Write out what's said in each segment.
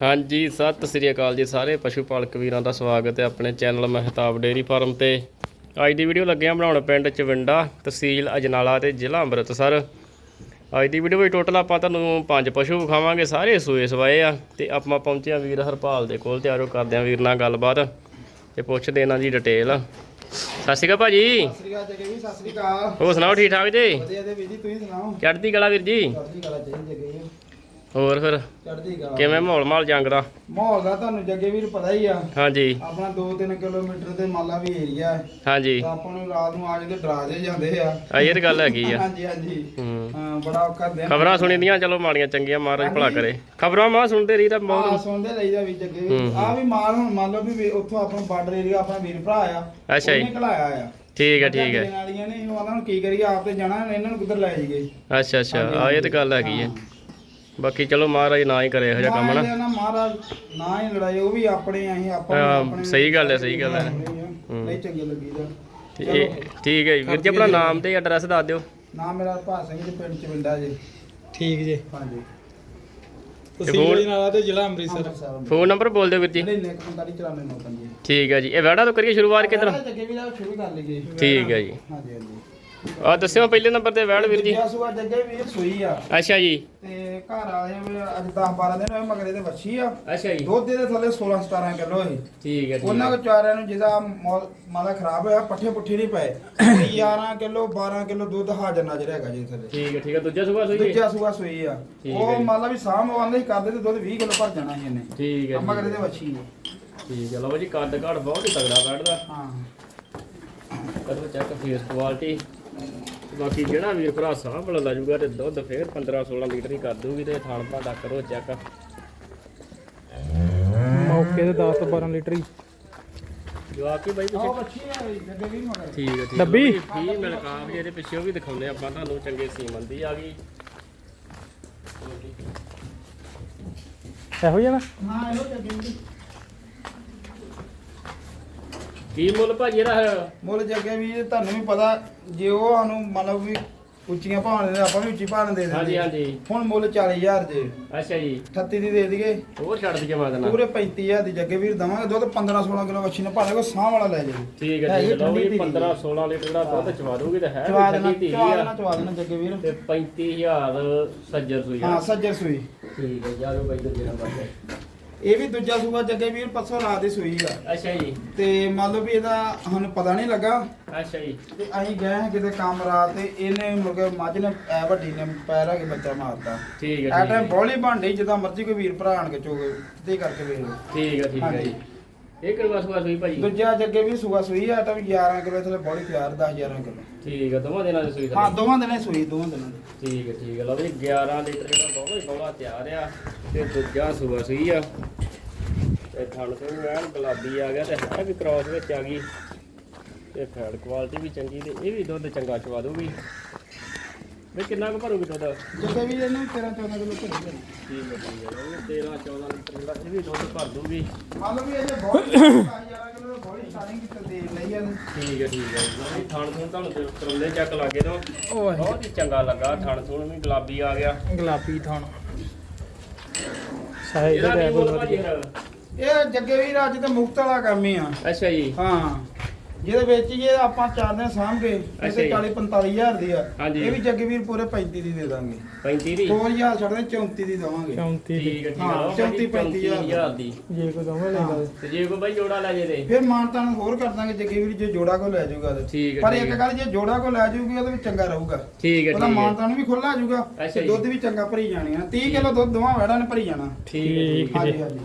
ਹਾਂਜੀ ਸਤਿ ਸ੍ਰੀ ਅਕਾਲ ਜੀ ਸਾਰੇ ਪਸ਼ੂ ਪਾਲਕ ਵੀਰਾਂ ਦਾ ਸਵਾਗਤ ਹੈ ਆਪਣੇ ਚੈਨਲ ਮਹਿਤਾਬ ਡੇਅਰੀ ਫਾਰਮ ਤੇ। ਅੱਜ ਦੀ ਵੀਡੀਓ ਲੱਗਿਆ ਬਣਾਉਣ ਪਿੰਡ ਚਵਿੰਡਾ ਤਹਿਸੀਲ ਅਜਨਾਲਾ ਤੇ ਜ਼ਿਲ੍ਹਾ ਅੰਮ੍ਰਿਤਸਰ। ਅੱਜ ਦੀ ਵੀਡੀਓ ਵਿੱਚ ਟੋਟਲ ਆਪਾਂ ਤੁਹਾਨੂੰ ਪੰਜ ਪਸ਼ੂ ਵਿਖਾਵਾਂਗੇ ਸਾਰੇ ਸੂਏ ਸਵਾਏ ਆ ਤੇ ਆਪਾਂ ਪਹੁੰਚੇ ਆ ਵੀਰ ਹਰਪਾਲ ਦੇ ਕੋਲ ਤੇ ਆਰੋ ਕਰਦੇ ਆ ਵੀਰ ਨਾਲ ਗੱਲਬਾਤ ਤੇ ਪੁੱਛਦੇ ਇਹਨਾਂ ਦੀ ਡਿਟੇਲ ਸਤਿ ਸ਼੍ਰੀ ਅਕਾਲ ਭਾਜੀ। ਸਤਿ ਸ੍ਰੀ ਅਕਾਲ ਜਗੇ ਵੀ ਸਤਿ ਸ੍ਰੀ ਅਕਾਲ। ਹੋਰ ਸੁਣਾਓ ਠੀਕ ਠਾਕ ਜੀ? ਵਧੀਆ ਤੇ ਵੀਰ ਜੀ ਤੁਸੀਂ ਸੁਣਾਓ? ਚੜ੍ਹਦੀ ਕਲਾ ਵੀਰ ਜੀ? ਚੜ੍ਹਦੀ ਕਲਾ ਚਾਹੀਦੀ ਜਗੇ ਜੀ। ਹੋਰ ਫਿਰ? ਚੜ੍ਹਦੀ ਕਲਾ। ਕਿਵੇਂ ਮਾਹੌਲ ਮਾਲ ਜੰਗ ਦਾ? ਮਾਹੌਲ ਦਾ ਤੁਹਾਨੂੰ ਜੱਗੇ ਵੀਰ ਪਤਾ ਹੀ ਆ। ਹਾਂਜੀ। ਆਪਣਾ 2-3 ਕਿਲੋਮੀਟਰ ਦੇ ਮਾਲਾ ਵੀ ਏਰੀਆ ਹੈ। ਹਾਂਜੀ। ਤਾਂ ਆਪਾਂ ਨੂੰ ਰਾਤ ਨੂੰ ਆ ਜਾਂਦੇ ਡਰਾ ਜਾਂਦੇ ਆ। ਆ ਇਹ ਤਾਂ ਗੱਲ ਹੈਗੀ ਆ। ਹਾਂਜੀ ਹਾਂਜੀ। ਹੂੰ। ਹਾਂ ਬੜਾ ਔਖਾ ਦਿਨ ਖਬਰਾਂ ਸੁਣੀਦੀਆਂ ਚਲੋ ਮਾੜੀਆਂ ਚੰਗੀਆਂ ਮਹਾਰਾਜ ਭਲਾ ਕਰੇ। ਖਬਰਾਂ ਮਾਂ ਸੁਣਦੇ ਰਹੀ ਤਾਂ ਆ ਬਹੁਤ ਸੁਣਦੇ ਲਈਦਾ ਵੀ ਜੱਗੇ ਆ ਵੀ ਮਾਲ ਹੁਣ ਮੰਨ ਲਓ ਵੀ ਵੀ ਉੱਥੋਂ ਆਪਣਾ ਬਾਰਡਰ ਏਰੀਆ ਆਪਣਾ ਵੀਰ ਭਰਾ ਆ ਅੱਛਾ ਜੀ। ਉਹਨੇ ਘਲਾਇਆ ਆ। ਠੀਕ ਹੈ ਠੀਕ ਹੈ। ਵਾਲੀਆਂ ਨੇ ਉਹ ਆਂਦਾ ਹੁਣ ਕੀ ਕਰੀਏ ਆਪ ਤੇ ਜਾਣਾ ਇਹਨਾਂ ਨੂੰ ਕਿੱਧਰ ਲੈ ਜਾਈਏ? ਅੱਛਾ ਅੱਛਾ। ਆ ਇਹ ਤਾਂ ਗੱਲ ਹੈਗੀ ਹੈ। ਬਾਕੀ ਚਲੋ ਮਹਾਰਾਜ ਨਾ ਹੀ ਕਰੇ ਇਹੋ ਜਿਹਾ ਕੰਮ ਨਾ ਨਾ ਮਹਾਰਾਜ ਨਾ ਹੀ ਲੜਾਈ ਉਹ ਵੀ ਆਪਣੇ ਆ, ਅਸੀਂ ਆਪਾਂ ਵੀ ਹਾਂ, ਆਪਣੇ ਸਹੀ ਗੱਲ ਹੈ, ਸਹੀ ਗੱਲ ਹੈ। ਹੂੰ। ਨਹੀਂ ਚੰਗੇ ਲੱਗੀਦਾ। ਠੀਕ ਠੀਕ ਹੈ ਜੀ। ਵੀਰ ਜੀ ਆਪਣਾ ਨਾਮ ਤੇ ਐਡਰੈਸ ਦੱਸ ਦਿਓ। ਨਾਮ ਮੇਰਾ ਭਾਰ ਸਿੰਘ ਜੀ ਪਿੰਡ ਚਵਿੰਡਾ ਜੀ। ਠੀਕ ਜੀ। ਹਾਂਜੀ। ਤਹਿਸੀਲ ਨਾਲਾ ਤੇ ਜ਼ਿਲ੍ਹਾ ਅੰਮ੍ਰਿਤਸਰ। ਅੰਮ੍ਰਿਤਸਰ ਫੋਨ ਨੰਬਰ ਬੋਲ ਦਿਓ ਵੀਰ ਜੀ। 99 ਨੌ ਪੰਜੀ ਠੀਕ ਹੈ ਜੀ। ਇਹ ਵੈੜਾ ਤੋਂ ਕਰੀਏ ਸ਼ੁਰੂਆਤ ਕਿੱਧਰ? ਜੱਗੇ ਵੀ ਦਾ ਸ਼ੁਰੂ ਕਰ ਲਈਏ। ਠੀਕ ਹੈ ਜੀ। ਹਾਂਜੀ ਹਾਂਜੀ। ਆ ਦੱਸਿਓ ਪਹਿਲੇ ਨੰਬਰ ਤੇ ਵੈੜ ਵੀਰ ਜੀ। ਦੂਜਾ ਸੂਆ ਜੱਗੇ ਵੀ ਸੂਈ ਆ। ਅੱਛਾ ਜੀ। ਤੇ ਘਰ ਆਏ ਅੱਜ 10 12 ਦਿਨ ਹੋਏ ਮਗਰੇ ਦੇ ਵੱਛੀ ਆ। ਅੱਛਾ ਜੀ। ਦੁੱਧ ਦੇ ਥੱਲੇ 16 17 ਕਿਲੋ ਹੈ ਠੀਕ ਹੈ ਉਹਨਾਂ ਕੋ ਚਾਰਿਆਂ ਨੂੰ ਜਿਹਦਾ ਮੌ- ਮਾਦਾ ਖਰਾਬ ਹੋਇਆ ਪੱਠੇ ਪੁੱਠੇ ਨਹੀਂ ਪਏ। 11 ਕਿਲੋ 12 ਕਿਲੋ ਦੁੱਧ ਹਾਜ਼ਰ ਨਾਜ਼ਰ ਹੈਗਾ ਜੀ ਥੱਲੇ। ਠੀਕ ਹੈ ਠੀਕ ਹੈ ਦੂਜਾ ਸੁਭਾ ਸੋਈ ਦੂਜਾ ਸੂਆ ਸੂਈ ਆ। ਠੀਕ ਹੈ ਉਹ ਜੀ। ਮੰਨ ਲਾ ਵੀ ਸਾਹ ਮਵਾਂਦੇ ਹੀ ਕਰਦੇ ਤੇ ਦੁੱਧ 20 ਕਿਲੋ ਭਰ ਜਾਣਾ ਸੀ ਇਹਨੇ। ਠੀਕ ਹੈ ਮਗਰ ਠੀਕ ਦੇ ਵੱਛੀ ਨੇ ਹੈ। ਠੀਕ ਹੈ ਲਓ ਜੀ ਕੱਦ ਕਾਠ ਬਹੁਤ ਹੀ ਤਗੜਾ ਬੈਠਦਾ ਹਾਂ। ਕਰੋ ਚੈੱਕ ਫੇਸ ਕੁਆਲਿਟੀ ਬਾਕੀ ਜਿਹੜਾ ਵੀਰ ਭਰਾ ਸਾਹ ਬੜਾ ਲਾ ਜੂਗਾ ਤੇ ਦੁੱਧ ਫੇਰ 15 16 ਲੀਟਰ ਹੀ ਕਰ ਦੂਗੀ ਤੇ ਥਾਣ ਭਾਂਡਾ ਕਰੋ ਚੈੱਕ। ਮੌਕੇ ਤੇ 10 ਤੋਂ 12 ਲੀਟਰ ਹੀ। ਜਵਾਬ ਕੀ ਬਾਈ ਵੀ ਮਗਰ ਠੀਕ ਹੈ ਠੀਕ ਡੱਬੀ? ਫੀ ਮਿਲਕਾਮ ਜਿਹਦੇ ਪਿੱਛੇ ਉਹ ਵੀ ਦਿਖਾਉਂਦੇ ਆਪਾਂ ਤੁਹਾਨੂੰ ਚੰਗੇ ਸੀਮਨ ਦੀ ਆ ਗਈ। ਇਹੋ ਜਿਹਾ ਨਾ? ਹਾਂ ਇਹੋ ਜੱਗੇ ਵੀ ਕੀ ਮੁੱਲ ਭਾਜੀ ਇਹਦਾ? ਹੈ? ਮੁੱਲ ਜੱਗੇ ਵੀ ਤੁਹਾਨੂੰ ਵੀ ਪਤਾ ਜੇ ਉਹ ਸਾਨੂੰ ਮੰਨ ਲਓ ਵੀ ਉੱਚੀਆਂ ਭਾਣ ਦੇ ਆਪਾਂ ਵੀ ਉੱਚੀ ਭਾਣ ਦੇ ਹਾਂਜੀ ਦਿੰਦੇ ਹਾਂਜੀ। ਹੁਣ ਮੁੱਲ 40000 ਦੇ। ਅੱਛਾ ਜੀ। 38 ਦੀ ਦੇ ਦਈਏ। ਹੋਰ ਛੱਡ ਦਈਏ ਮੈਂ ਦੇਣਾ ਪੂਰੇ 35000 ਦੀ ਜੱਗੇ ਵੀਰ ਦਵਾਂਗੇ ਦੁੱਧ 15 16 ਕਿਲੋ ਵੱਛੀ ਨੇ ਭਾਵੇਂ ਕੋ ਸਾਹ ਵਾਲਾ ਲੈ ਜਾਓ। ਠੀਕ ਹੈ ਲਓ ਜੀ ਧੀਰੀ 15 16 ਲੀਟਰ ਦਾ ਦੁੱਧ ਚਵਾ ਦੂਗੀ ਤੇ ਹੈ ਵੀ ਚਵਾ ਦੇਣਾ ਠੰਡੀ ਧੀਰੀ ਚਵਾ ਆ। ਦੇਣਾ ਚਵਾ ਦੇਣਾ ਜੱਗੇ ਵੀਰ। ਤੇ 35000 ਸੱਜਰ ਸੂਈ ਆ। ਹਾਂ ਸੱਜਰ ਸੂਈ। ਠੀਕ ਹੈ ਯਾਰੋ ਬਾਈ ਦੂਜੇ ਨੰਬਰ ਤੇ। ਇਹ ਵੀ ਦੂਜਾ ਸੂਆ ਜੱਗੇ ਵੀਰ ਪਰਸੋਂ ਰਾਤ ਦੀ ਸੂਈ ਆ। ਅੱਛਾ ਜੀ। ਤੇ ਮੰਨ ਲਓ ਵੀ ਇਹਦਾ ਸਾਨੂੰ ਪਤਾ ਨਹੀਂ ਲੱਗਾ। ਅੱਛਾ ਜੀ। ਤੇ ਅਸੀਂ ਗਏ ਹਾਂ ਕਿਤੇ ਕੰਮ ਰਾਤ ਤੇ ਇਹਨੇ ਮੁਰਗੇ ਮੱਝ ਨੇ ਐ ਵੱਡੀ ਨੇ ਪੈਰ ਆ ਕੇ ਬੱਚਾ ਮਾਰਤਾ। ਠੀਕ ਹੈ ਠੀਕ ਟਾਈਮ ਹੈ ਬੋਲੀ ਭਾਂਡੀ ਜਿੱਦਾਂ ਮਰਜ਼ੀ ਕੋਈ ਵੀਰ ਭਰਾ ਆਣ ਕੇ ਚੋਗੇ ਤੇ ਕਰਕੇ ਵੇਖ ਲਓ। ਠੀਕ ਹੈ ਠੀਕ ਹੈ ਜੀ। ਇਹ ਕਿਹੜਾ ਸੂਆ ਸੂਈ ਭਾਜੀ? ਦੂਜਾ ਜੱਗੇ ਵੀ ਸੂਆ ਸੂਈ ਆ ਤਾਂ 11 ਕਿਲੋ ਥਲੇ ਬੋਲੀ ਤਿਆਰ 10 11 ਕਿਲੋ। ਠੀਕ ਹੈ ਦੋਵਾਂ ਦਿਨਾਂ ਦੀ ਸੂਈ ਹਾਂ ਦੋਵਾਂ ਦਿਨਾਂ ਦੀ ਸੂਈ ਦੋਵਾਂ ਦਿਨਾਂ ਦੀ। ਠੀਕ ਠੀਕ ਲਓ ਜੀ 11 ਲੀਟਰ ਜਿਹੜਾ ਬਹੁਤ ਹੀ ਬੋਲਾ ਤਿਆਰ ਆ ਤੇ ਦੂਜਾ ਸੂਆ ਸੂਈ ਆ। ਤੇ ਥਣ ਤੋਂ ਵੀ ਐਨ ਗੁਲਾਬੀ ਆ ਗਿਆ ਤੇ ਹੈ ਵੀ ਕ੍ਰਾਸ ਵਿੱਚ ਆ ਗਈ। ਤੇ ਫੈਟ ਕੁਆਲਿਟੀ ਵੀ ਚੰਗੀ ਤੇ ਇਹ ਵੀ ਦੁੱਧ ਚੰਗਾ ਚਵਾ ਦੂਗੀ ਵੀ ਕਿੰਨਾ ਕੁ ਭਰੂਗੀ ਦੁੱਧ ਜੱਗੇ ਵੀ ਇਹਨੂੰ 13 14 ਕਿਲੋ ਭਰੀ। ਠੀਕ ਹੈ ਠੀਕ ਹੈ ਲਓ ਜੀ 13 14 ਲੀਟਰ ਜਿਹੜਾ ਇਹ ਵੀ ਦੁੱਧ ਭਰ ਦੂਗੀ। ਮੰਨ ਲਓ ਵੀ ਇਹ ਬੋਲੀ 10 11 ਕਿਲੋ ਬੋਲੀ ਸਟਾਰਟਿੰਗ ਕਿਤੇ ਦੇ ਲਈ ਆ ਠੀਕ ਹੈ ਠੀਕ ਹੈ ਜੀ ਥਣ ਤੋਂ ਤੁਹਾਨੂੰ ਤੇ ਕਰਲੇ ਚੱਕ ਲਾਗੇ ਤੋਂ ਓਏ। ਬਹੁਤ ਹੀ ਚੰਗਾ ਲੱਗਾ ਥਣ ਤੋਂ ਵੀ ਗੁਲਾਬੀ ਆ ਗਿਆ। ਗੁਲਾਬੀ ਥਾਣ। ਇਹਦਾ ਦਾ ਫਿਰ? ਇਹ ਜੱਗੇ ਵੀਰ ਅੱਜ ਤੇ ਮੁਫਤ ਵਾਲਾ ਕੰਮ ਹੀ ਆ। ਅੱਛਾ ਜੀ। ਹਾਂ। ਜਿਹਦੇ ਵਿੱਚ ਹੀ ਇਹ ਆਪਾਂ ਚਾਰ ਦਿਨ ਸਾਂਭ ਕੇ ਅੱਛਾ ਇਹਦੇ ਜੀ। 40 45000 ਦੀ ਆ। ਹਾਂਜੀ। ਇਹ ਵੀ ਜੱਗੇ ਵੀਰ ਪੂਰੇ 35 ਦੀ ਦੇ ਦਾਂਗੇ। 35 ਦੀ? 2000 ਛੱਡਦੇ 34 ਦੀ ਦਵਾਂਗੇ। 34 ਠੀਕ ਹੈ ਠੀਕ ਹਾਂ, ਹੈ ਲਓ ਭਾਜੀ, 34 ਹਜ਼ਾਰ ਦੀ। ਜੇ ਕੋਈ ਦੋਵੇਂ ਲੈਂਦਾ ਤੇ ਜੇ ਕੋਈ ਬਾਈ ਜੋੜਾ ਲੈ ਜੇ ਤੇ? ਫਿਰ ਮਾਨਤਾਨ ਹੋਰ ਕਰ ਦਾਂਗੇ ਜੱਗੇ ਵੀਰ ਜੇ ਜੋੜਾ ਕੋ ਲੈ ਜਾਊਗਾ ਤੇ। ਠੀਕ ਹੈ, ਪਰ ਠੀਕ ਇੱਕ ਹੈ। ਗੱਲ ਜੇ ਜੋੜਾ ਕੋ ਲੈ ਜਾਊਗੀ ਉਹਦੇ ਵਿੱਚ ਚੰਗਾ ਰਹੂਗਾ। ਠੀਕ ਹੈ ਉਹਦਾ ਠੀਕ ਹੈ। ਮਾਨਤਾਨ ਵੀ ਖੁੱਲਾ ਜਾਊਗਾ ਅੱਛਾ ਤੇ ਜੀ। ਦੁੱਧ ਵੀ ਚੰਗਾ ਭਰੀ ਜਾਣੀਆਂ 30 ਕਿਲੋ ਦੁੱਧ ਦੋਵਾਂ ਵੈੜਾਂ ਨੇ ਭਰੀ ਜਾਣਾ। ਠੀਕ ਹੈ ਠੀਕ ਹੈ। ਹਾਂਜੀ ਹਾਂਜੀ।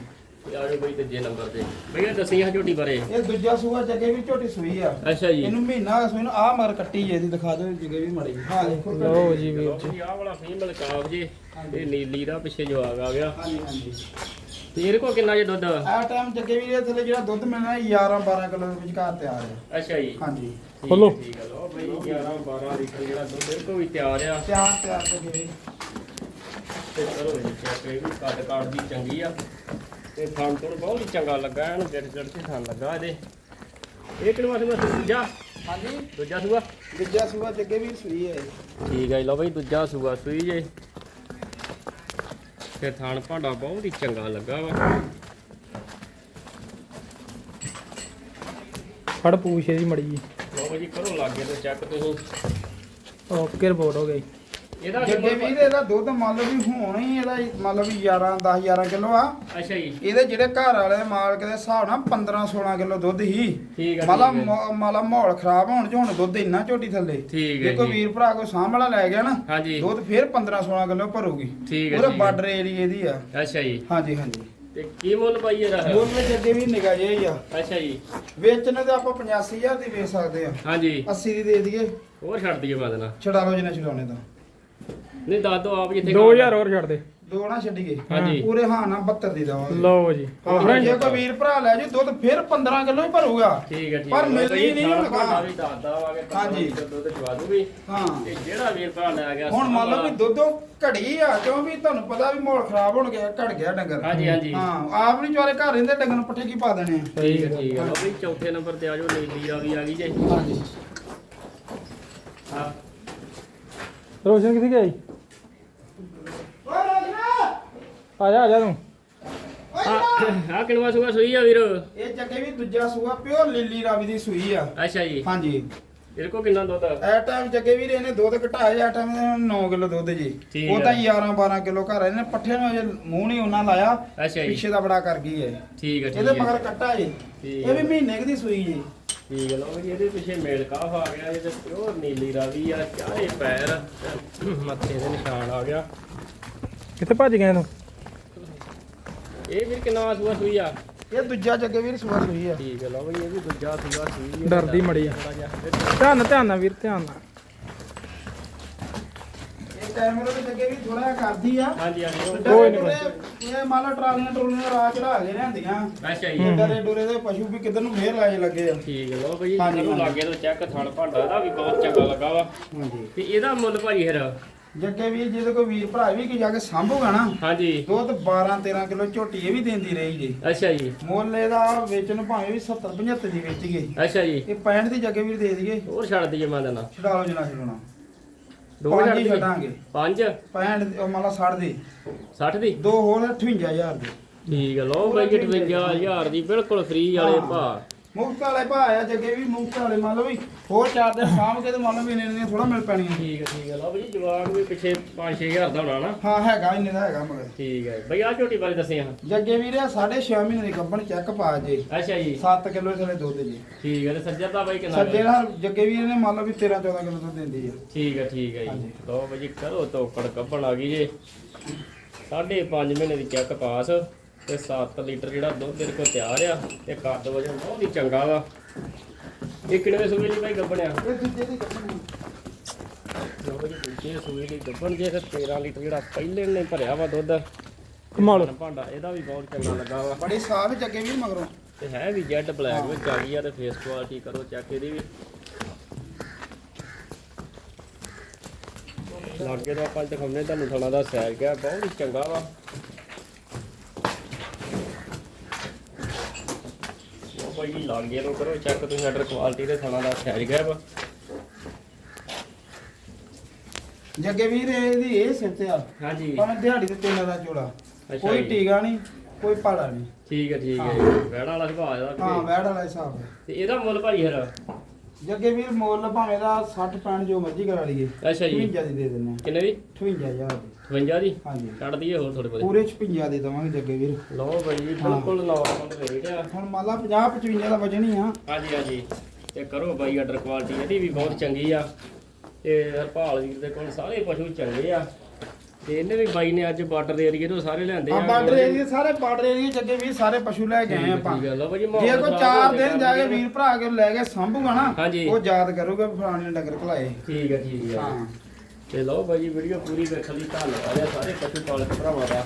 ਯਾਰ ਬਈ ਤੀਜੇ ਨੰਬਰ ਤੇ। ਭਈਆ ਦੱਸੀ ਆ ਝੋਟੀ ਬਾਰੇ। ਇਹ ਦੂਜਾ ਸੂਆ ਜੱਗੇ ਵੀ ਝੋਟੀ ਸੂਈ ਆ। ਅੱਛਾ ਜੀ। ਇਹਨੂੰ ਮਹੀਨਾ ਸੂਈ ਨੂੰ ਆਹ ਮਰ ਕੱਟੀ ਜੇ ਦੀ ਦਿਖਾ ਦਿਓ ਜੱਗੇ ਵੀ ਮੜੀ ਹਾਂ ਦੇਖੋ ਲਓ ਜੀ। ਵੀਰ ਜੀ। ਆਹ ਵਾਲਾ ਫੀਮੇਲ ਕਾਫ ਜੀ ਇਹ ਨੀਲੀ ਦਾ ਪਿੱਛੇ ਜਵਾਗ ਆ ਗਿਆ। ਹਾਂਜੀ ਹਾਂਜੀ। ਤੇ ਇਹਦੇ ਕੋਲ ਕਿੰਨਾ ਜੇ ਦੁੱਧ? ਆ ਟਾਈਮ ਜੱਗੇ ਵੀ ਇਹ ਥੱਲੇ ਜਿਹੜਾ ਦੁੱਧ ਮਿਲਣਾ 11 12 ਕਿਲੋ ਦੇ ਵਿਚਕਾਰ ਤਿਆਰ ਹੈ ਅੱਛਾ ਜੀ। ਹਾਂਜੀ। ਖੋਲੋ। ਠੀਕ ਹੈ। ਲਓ ਬਈ 11 12 ਲੀਟਰ ਜਿਹੜਾ ਦੁੱਧ ਇਹਦੇ ਕੋਲ ਵੀ ਤਿਆਰ ਆ। ਤਿਆਰ ਤਿਆਰ ਜੱਗੇ ਤੇ ਕਰੋ ਜੀ ਚੈੱਕ ਇਹ ਵੀ ਕੱਦ ਕਾੜ ਦੀ ਚੰਗੀ ਆ। ਤੇ ਥਣ ਤੋਂ ਬਹੁਤ ਹੀ ਚੰਗਾ ਲੱਗਾ ਇਹਨੂੰ ਗਿੜ ਗਿੜ ਕੇ ਥਣ ਲੱਗਾ ਇਹਦੇ। ਇਹ ਕਿਹੜਾ ਵਾਸਤੇ ਮੈਂ ਦੂਜਾ? ਹਾਂਜੀ। ਦੂਜਾ ਸੂਆ? ਦੂਜਾ ਸੂਆ ਜੱਗੇ ਵੀ ਸੂਈ ਹੈ ਠੀਕ ਹੈ ਲਓ ਬਈ ਦੂਜਾ ਸੂਆ ਸੂਈ ਜੇ। ਤੇ ਥਾਣ ਭਾਂਡਾ ਬਹੁਤ ਹੀ ਚੰਗਾ ਲੱਗਾ ਵਾ। ਫੜ ਪੂਛ ਇਹਦੀ ਮੜੀ ਜੀ। ਲਓ ਜੀ ਕਰੋ ਲਾਗੇ ਤੇ ਚੈੱਕ ਤੁਸੀਂ। ਓਕੇ ਰਿਪੋਰਟ ਹੋ ਗਈ। ਇਹਦਾ ਜੱਗੇ ਵੀਰ ਇਹਦਾ ਦੁੱਧ ਮੰਨ ਲਓ ਵੀ ਹੁਣ ਹੀ ਇਹਦਾ ਮੰਨ ਲਓ ਵੀ 11 10 11 ਕਿਲੋ ਆ। ਅੱਛਾ ਜੀ। ਇਹਦੇ ਜਿਹੜੇ ਘਰ ਵਾਲੇ ਮਾਲਕ ਦੇ ਹਿਸਾਬ ਨਾਲ 15 16 ਕਿਲੋ ਦੁੱਧ ਹੀ। ਠੀਕ ਮਾਲਾ। ਮਾਲਾ ਮਾਹੌਲ ਖਰਾਬ ਹੋਣ ਚ ਹੁਣ ਦੁੱਧ ਇੰਨਾ ਝੋਟੀ ਥੱਲੇ। ਠੀਕ ਹੈ ਕੋਈ। ਵੀਰ ਭਰਾ ਕੋਈ ਵਾਲਾ ਲੈ ਗਿਆ ਨਾ ਦੁੱਧ ਫੇਰ 15 16 ਕਿਲੋ ਭਰੂਗੀ। ਠੀਕ ਹੈ, ਉਹਦਾ। ਬਾਰਡਰ ਏਰੀਏ ਦੀ ਆ। ਅੱਛਾ ਜੀ। ਹਾਂਜੀ ਹਾਂਜੀ। ਤੇ ਕੀ ਮੁੱਲ ਪਾਈ ਇਹਦਾ? ਵਿੱਚ ਅੱਗੇ ਵੀ ਨਿਗਾ ਜੇ ਆ। ਅੱਛਾ ਜੀ। ਵੇਚਣ ਦੇ ਆਪਾਂ 85000 ਦੀ ਵੇਚ ਸਕਦੇ ਆ। ਹਾਂਜੀ। 80 ਦੀ ਦੇ ਦਈਏ। ਹੋਰ ਛੱਡ ਦਈਏ ਬਾਦ ਨਾ ਛਡਾ ਲਓ ਜਿੰਨਾ ਛਡਾਉਣੇ ਦਾ ਨਹੀਂ ਦੱਸ ਦੋ ਆਪ ਜਿੱਥੇ 2000 ਹੋਰ ਛੱਡ ਦੇ। ਦੋ ਨਾ ਛੱਡੀਏ। ਹਾਂਜੀ। ਪੂਰੇ ਹਾਂ ਨਾ 72 ਦੀ ਦਵਾਂਗੇ। ਲਓ ਜੀ। ਹਾਂ, ਜੇ ਕੋਈ ਵੀਰ ਭਰਾ ਲੈ ਜੀ ਦੁੱਧ ਫਿਰ 15 ਕਿਲੋ ਹੀ ਭਰੂਗਾ। ਠੀਕ ਹੈ ਠੀਕ ਪਰ। ਮਿਲਣੀ ਨਹੀਂ ਹੁਣ ਲਗਾ। ਵੀ ਦੱਸਦਾ ਵਾ ਕਿ ਹਾਂਜੀ। ਦੁੱਧ ਚਵਾ ਦੂਗੀ। ਹਾਂ। ਤੇ ਜਿਹੜਾ ਵੀਰ ਭਰਾ ਲੈ ਗਿਆ ਹੁਣ ਮੰਨ ਲਓ ਵੀ ਦੁੱਧੋਂ ਘੜੀ ਆ ਕਿਉਂ ਵੀ ਤੁਹਾਨੂੰ ਪਤਾ ਵੀ ਮਾਹੌਲ ਖਰਾਬ ਹੋਣ ਗਿਆ ਘਟ ਗਿਆ ਡੰਗਰ। ਹਾਂਜੀ ਹਾਂਜੀ। ਹਾਂ ਆਪ ਨਹੀਂ ਚਾਰੇ ਘਰ ਰਹਿੰਦੇ ਡੰਗਰ ਨੂੰ ਪੱਠੇ ਕੀ ਪਾ ਦੇਣੇ ਆ। ਠੀਕ ਹੈ ਠੀਕ ਹੈ। ਲਓ ਬਈ ਚੌਥੇ ਨੰਬਰ ਤੇ ਆ ਜਾਓ ਨੀਲੀ ਆ ਵੀ ਆ ਗਈ ਜੇ। ਹਾਂਜੀ। ਹਾਂ। ਰੋਸ਼ਨ ਕਿੱਥੇ ਗਿਆ ਜੀ? ਆ ਜਾ ਆ ਜਾ ਤੂੰ। ਆ ਕਿਣਵਾ ਸੁਗਾ ਸੋਈ ਆ ਵੀਰ? ਇਹ ਜੱਗੇ ਵੀ ਦੂਜਾ ਸੂਆ ਪਿਓਰ ਲੀਲੀ ਰਾਵੀ ਦੀ ਸੂਈ ਆ। ਅੱਛਾ ਜੀ। ਹਾਂਜੀ। ਇਹਦੇ ਕੋ ਕਿੰਨਾ ਦੁੱਧ ਆ? ਐ ਟਾਈਮ ਜੱਗੇ ਵੀਰ ਇਹਨੇ ਦੁੱਧ ਘਟਾਇਆ ਐ ਟਾਈਮ 9 ਕਿਲੋ ਦੁੱਧ ਜੀ। ਠੀਕ ਉਹ ਆ। ਤਾਂ 11 12 ਕਿਲੋ ਘਰ ਇਹਨੇ ਪੱਠੇ ਨੂੰ ਅਜੇ ਮੂੰਹ ਨਹੀਂ ਉਹਨਾਂ ਲਾਇਆ ਅੱਛਾ ਜੀ। ਪਿੱਛੇ ਦਾ ਬੜਾ ਕਰ ਗਈ ਹੈ ਠੀਕ ਹੈ ਠੀਕ ਇਹਦੇ ਮਗਰ ਕੱਟਾ ਜੀ। ਠੀਕ ਇਹ ਵੀ ਮਹੀਨੇ ਕੁ ਦੀ ਸੂਈ ਜੀ। ਠੀਕ ਹੈ ਲਓ ਜੀ ਇਹਦੇ ਪਿੱਛੇ ਮੇਲ ਕਾਫ ਆ ਗਿਆ ਇਹਦੇ ਪਿਓਰ ਨੀਲੀ ਰਾਵੀ ਆ ਚਾਰੇ ਪੈਰ। ਮੱਥੇ ਦੇ ਨਿਸ਼ਾਨ ਆ ਗਿਆ। ਕਿੱਥੇ ਭੱਜ ਗਏ ਤੂੰ ਇਹ ਵੀਰ ਕਿੰਨਾ ਸੂਆ ਸੂਈ ਆ? ਇਹ ਦੂਜਾ ਜੱਗੇ ਵੀਰ ਸੂਆ ਸੂਈ ਆ। ਠੀਕ ਹੈ ਲਓ ਬਈ ਇਹ ਵੀ ਦੂਜਾ ਸੂਆ ਸੂਈ ਆ। ਡਰਦੀ ਮੜੀ ਆ। ਥੋੜ੍ਹਾ ਜਿਹਾ। ਇਹ ਧਿਆਨ ਧਿਆਨ ਨਾਲ ਵੀਰ ਧਿਆਨ ਨਾਲ। ਇਹ ਕੈਮਰੇ ਤੇ ਜੱਗੇ ਵੀ ਥੋੜਾ ਜਿਹਾ ਕਰਦੀ ਆ। ਹਾਂਜੀ ਹਾਂਜੀ। ਉਹ- ਕੋਈ ਨੀ, ਇਹ ਮੰਨ ਲਾ ਟਰਾਲੀਆਂ ਟਰੋਲੀਆਂ ਰਾਹ ਚੜਾ ਕੇ ਲਿਆਂਦੀਆਂ। ਅੱਛਾ ਜੀ। ਡਰੇ ਡੁਰੇ ਦੇ ਪਸ਼ੂ ਵੀ ਕਿੱਧਰ ਨੂੰ ਫੇਰ ਲਾਏ ਲੱਗੇ ਆ। ਠੀਕ ਹੈ ਲਓ ਬਈ ਹਾਂਜੀ, ਇਹਨੂੰ ਹਾਂਜੀ। ਲਾਗੇ ਤੋਂ ਚੈੱਕ ਥਣ ਭਾਂਡਾ ਇਹਦਾ ਵੀ ਬਹੁਤ ਚੰਗਾ ਲੱਗਾ ਵਾ। ਹਾਂਜੀ। ਤੇ ਇਹਦਾ ਮੁੱਲ ਭਾਜੀ ਫਿਰ? ਜੱਗੇ ਵੀ ਜਿਹਦੇ ਕੋਈ ਵੀਰ ਭਰਾ ਵੀ ਕਿ ਜਾ ਕੇ ਸਾਂਭੂਗਾ ਨਾ? ਹਾਂਜੀ। ਦੁੱਧ 12 13 ਕਿਲੋ ਝੋਟੀ ਇਹ ਵੀ ਦਿੰਦੀ ਰਹੀ ਜੀ। ਅੱਛਾ ਜੀ। ਮੁੱਲ ਇਹਦਾ ਵੇਚਣ ਭਾਵੇਂ ਵੀ 70 75 ਦੀ ਵੇਚ ਗਈ ਅੱਛਾ ਜੀ। ਇਹ 65 ਦੀ ਜੱਗੇ ਵੀਰ ਦੇ ਦਈਏ। ਹੋਰ ਛੱਡ ਦਈਏ ਮੈਂ ਦੇਣਾ ਛਡਾ ਲਓ ਜਨਾ ਛਡਾਉਣਾ। ਦੋ ਛੱਡ ਦਈਏ। ਛੱਡਾਂਗੇ। ਪੰਜ? 65 ਦੀ- ਉਹ ਮੰਨ ਲਾ 60 ਦੀ। 60 ਦੀ? ਦੋ ਹੋਰ 58000 ਦੀ। ਠੀਕ ਹੈ ਲਓ ਬਈ 58000 ਦੀ ਬਿਲਕੁਲ ਫ੍ਰੀ ਵਾਲੇ। ਭਾ। ਮੁਫਤ ਵਾਲੇ ਭਾ ਆ ਜੱਗੇ ਵੀ ਮੁਫਤ ਵਾਲੇ ਮੰਨ ਲਓ ਵੀ ਹੋਰ ਚਾਰ ਦਿਨ ਸਾਂਭ ਕੇ ਤੇ ਮੰਨ ਲਓ ਵੀ ਇੰਨੇ ਦੀਆਂ ਥੋੜਾ ਮਿਲ ਪੈਣੀਆਂ। ਠੀਕ ਹੈ ਠੀਕ ਹੈ ਲਓ ਬਈ ਜਵਾਕ ਵੀ ਪਿੱਛੇ 5-6000 ਦਾ ਹੋਣਾ ਨਾ। ਹਾਂ ਹੈਗਾ ਇੰਨੇ ਦਾ ਹੈਗਾ ਮਗਰ। ਠੀਕ ਹੈ ਬਈ ਆ ਝੋਟੀ ਬਾਰੇ ਦੱਸੇ ਹਾਂ। ਜੱਗੇ ਵੀਰੇ 6.5 ਮਹੀਨੇ ਦੀ ਕੰਪਨੀ ਚੈੱਕ ਪਾ ਜੇ। ਅੱਛਾ ਜੀ। 7 ਕਿਲੋ ਥਲੇ ਦੁੱਧ ਜੀ। ਠੀਕ ਹੈ ਤੇ ਸੱਜਰ ਦਾ ਬਾਈ ਕਿੰਨਾ ਸੱਜੇ ਨਾਲ ਜੱਗੇ ਵੀਰੇ ਨੇ ਮੰਨ ਲਓ ਵੀ 13 14 ਕਿਲੋ ਦੁੱਧ ਦਿੰਦੀ ਆ। ਠੀਕ ਹੈ ਠੀਕ ਹੈ ਜੀ। ਲਓ ਬਈ ਕਰੋ ਤੋਕੜ ਕੱਪਣ ਆ ਗਈ ਜੇ। ਸਾਢੇ ਪੰਜ ਮਹੀਨੇ ਦੀ ਚੈੱਕ ਪਾਸ। ਤੇ 7 ਲੀਟਰ ਜਿਹੜਾ ਦੁੱਧ ਦੇ ਕੋਲ ਤਿਆਰ ਆ ਤੇ ਕੱਦ ਵਜਨ ਬਹੁਤ ਹੀ ਚੰਗਾ ਵਾ। ਇਹ ਕਿੰਨੇ ਸੂਏ ਦੀ ਬਾਈ ਗੱਬਣਿਆ? ਇਹ ਦੂਜੇ ਦੀ ਕੰਪਨੀ ਲਓ ਬਈ ਦੂਜੇ ਸੂਏ ਦੀ ਗੱਬਣ ਜੇ ਤੇ 13 ਲੀਟਰ ਜਿਹੜਾ ਪਹਿਲੇ ਨੇ ਭਰਿਆ ਵਾ ਦੁੱਧ। ਕਮਾਲ ਭਾਂਡਾ ਇਹਦਾ ਵੀ ਬਹੁਤ ਚੰਗਾ ਲੱਗਾ ਵਾ। ਬੜੀ ਸਾਫ਼ ਜੱਗੇ ਵੀਰ ਮਗਰੋਂ। ਤੇ ਹੈ ਵੀ ਜੈਡ ਬਲੈਕ ਵਿੱਚ ਆ ਗਈ ਆ ਤੇ ਫੇਸ ਕੁਆਲਿਟੀ ਕਰੋ ਚੈੱਕ ਇਹਦੀ ਵੀ। ਲਾਗੇ ਤੋਂ ਆਪਾਂ ਦਿਖਾਉਂਦੇ ਤੁਹਾਨੂੰ ਥਣਾ ਦਾ ਸੈਰ ਗਿਆ ਬਹੁਤ ਹੀ ਚੰਗਾ ਵਾ। ਭਾਈ ਲਾਗੇ ਤੋਂ ਕਰੋ ਚੈੱਕ ਤੁਸੀਂ ਆਰਡਰ ਕੁਆਲਿਟੀ ਦੇ ਥਣਾ ਦਾ ਗਿਆ ਵਾ ਜੱਗੇ ਵੀਰ ਇਹਦੀ ਇਹ ਸਿਰ ਤੇ ਆ ਹਾਂਜੀ। ਭਾਵੇਂ ਦਿਹਾੜੀ ਤੇ ਤਿੰਨ ਦਾ ਜੋੜਾ ਅੱਛਾ ਕੋਈ ਜੀ। ਟੀਗਾ ਨਹੀਂ ਕੋਈ ਪਾੜਾ ਨਹੀਂ। ਠੀਕ ਹੈ ਠੀਕ ਹੈ। ਵੈੜਾ ਵਾਲਾ ਸੁਭਾਅ ਇਹਦਾ। ਹਾਂ ਵੈੜ ਵਾਲਾ ਹਿਸਾਬ ਹੈ ਤੇ ਇਹਦਾ ਮੁੱਲ ਭਾਜੀ ਫਿਰ? ਜੱਗੇ ਵੀਰ ਮੁੱਲ ਭਾਵੇਂ ਦਾ 60 65 ਜੋ ਮਰਜ਼ੀ ਕਰਾ ਲਈਏ। ਅੱਛਾ ਜੀ। 55 ਦੀ ਦੇ ਦਿੰਦੇ ਕਿੰਨੇ ਦੀ? 58000 ਦੀ। 52 ਦੀ? ਹਾਂਜੀ। ਛੱਡ ਦਈਏ ਹੋਰ ਥੋੜੇ ਬਹੁਤੇ। ਪੂਰੇ 56 ਦੇ ਦਵਾਂਗੇ ਜੱਗੇ ਵੀਰ। ਲਓ ਜੀ ਬਿਲਕੁਲ ਨਾਰਮਲ ਰੇਟ ਆ। ਹੁਣ ਮੰਨ ਲਾ 50 55 ਦਾ ਵਜਨ ਹੀ ਆ। ਹਾਂਜੀ ਹਾਂਜੀ। ਤੇ ਕਰੋ ਬਾਈ ਆਰਡਰ ਕੁਆਲਿਟੀ ਇਹਦੀ ਵੀ ਬਹੁਤ ਚੰਗੀ ਆ। ਤੇ ਹਰਪਾਲ ਵੀਰ ਦੇ ਕੋਲ ਸਾਰੇ ਪਸ਼ੂ ਚੰਗੇ ਆ। ਤੇ ਇਹਨੇ ਵੀ ਬਾਈ ਨੇ ਅੱਜ ਬਾਰਡਰ ਦੇ ਏਰੀਏ ਤੋਂ ਸਾਰੇ ਲਿਆਂਦੇ ਆ। ਬਾਰਡਰ ਏਰੀਏ ਸਾਰੇ ਬਾਰਡਰ ਏਰੀਏ ਜੱਗੇ ਵੀਰ ਸਾਰੇ ਪਸ਼ੂ ਲੈ ਕੇ ਆਏ ਆਪਾਂ। ਠੀਕ ਆ ਲਓ ਭਾਜੀ ਜੇ ਕੋਈ 4 ਦਿਨ ਜਾ ਕੇ ਵੀਰ ਭਰਾ ਕੇ ਲੈ ਕੇ ਸੰਭੂਗਾ ਨਾ। ਉਹ ਯਾਦ ਕਰੂਗਾ ਵੀ ਫਲਾਣੇ ਨੇ ਡੰਗਰ ਖਲਾਏ ਠੀਕ ਆ ਠੀਕ ਆ ਹਾਂ। ਤੇ ਲਓ ਬਾਈ ਜੀ ਵੀਡੀਓ ਪੂਰੀ ਵੇਖਣ ਲਈ ਧੰਨਵਾਦ ਆ ਸਾਰੇ ਪਸ਼ੂ ਪਾਲਕ ਭਰਾਵਾਂ ਦਾ।